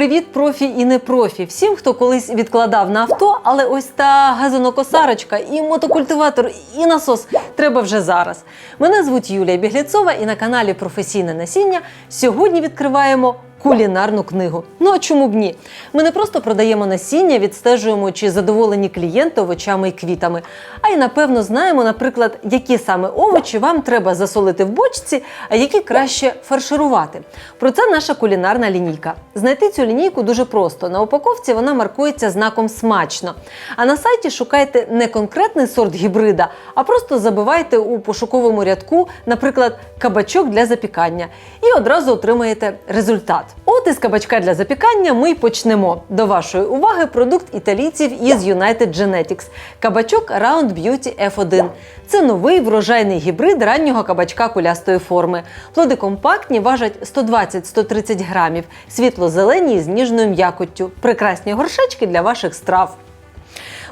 Привіт, профі і не профі. Всім, хто колись відкладав на авто, але ось та газонокосарочка, і мотокультиватор, і насос треба вже зараз. Мене звуть Юлія Бігліцова, і на каналі Професійне насіння сьогодні відкриваємо. Кулінарну книгу. Ну а чому б ні? Ми не просто продаємо насіння, відстежуємо, чи задоволені клієнти овочами і квітами, а й напевно знаємо, наприклад, які саме овочі вам треба засолити в бочці, а які краще фарширувати. Про це наша кулінарна лінійка. Знайти цю лінійку дуже просто. На упаковці вона маркується знаком смачно. А на сайті шукайте не конкретний сорт гібрида, а просто забивайте у пошуковому рядку, наприклад, кабачок для запікання, і одразу отримаєте результат. От із кабачка для запікання ми й почнемо. До вашої уваги продукт італійців із United Genetics – кабачок Round Beauty F1. Це новий врожайний гібрид раннього кабачка кулястої форми. Плоди компактні, важать 120-130 грамів, світло-зелені з ніжною м'якоттю. Прекрасні горшечки для ваших страв.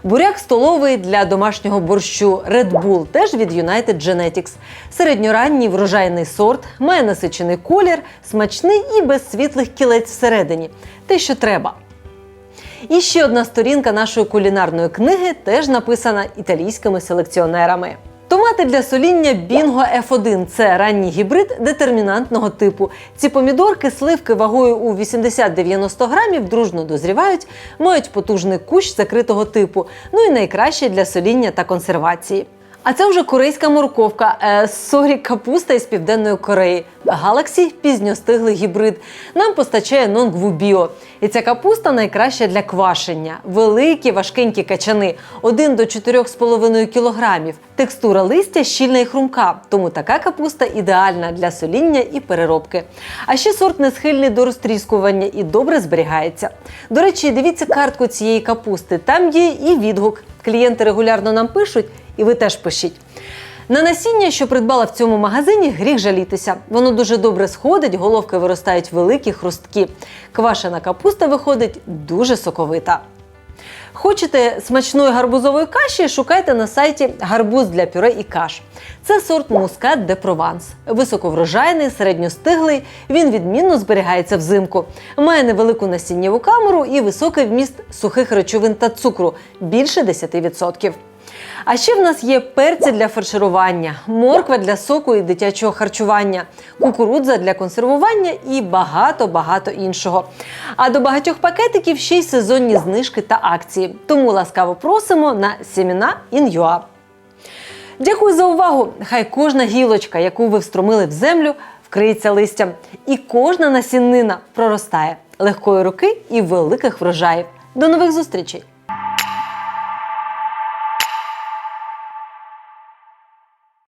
Буряк столовий для домашнього борщу Red Bull, теж від United Genetics. Середньоранній врожайний сорт, має насичений колір, смачний і без світлих кілець всередині. Те, що треба. І ще одна сторінка нашої кулінарної книги теж написана італійськими селекціонерами. Томати для соління Бінго F1 це ранній гібрид детермінантного типу. Ці помідорки, сливки вагою у 80-90 грамів дружно дозрівають, мають потужний кущ закритого типу. Ну і найкраще для соління та консервації. А це вже корейська морковка, е, сорі, капуста із південної Кореї. Галаксі пізньостиглий гібрид. Нам постачає Нонгву Біо. І ця капуста найкраща для квашення. Великі важкенькі качани 1 до 4,5 кілограмів. Текстура листя щільна і хрумка, тому така капуста ідеальна для соління і переробки. А ще сорт не схильний до розтріскування і добре зберігається. До речі, дивіться картку цієї капусти. Там є і відгук. Клієнти регулярно нам пишуть, і ви теж пишіть. На насіння, що придбала в цьому магазині, гріх жалітися. Воно дуже добре сходить, головки виростають великі, хрусткі. Квашена капуста виходить дуже соковита. Хочете смачної гарбузової каші? Шукайте на сайті гарбуз для пюре і каш. Це сорт мускат де Прованс. Високоврожайний, середньостиглий. Він відмінно зберігається взимку. Має невелику насіннєву камеру і високий вміст сухих речовин та цукру більше 10%. А ще в нас є перці для фарширування, морква для соку і дитячого харчування, кукурудза для консервування і багато-багато іншого. А до багатьох пакетиків ще й сезонні знижки та акції. Тому ласкаво просимо на Сіміна Ін'юа. Дякую за увагу! Хай кожна гілочка, яку ви встромили в землю, вкриється листям, і кожна насіннина проростає легкої руки і великих врожаїв. До нових зустрічей!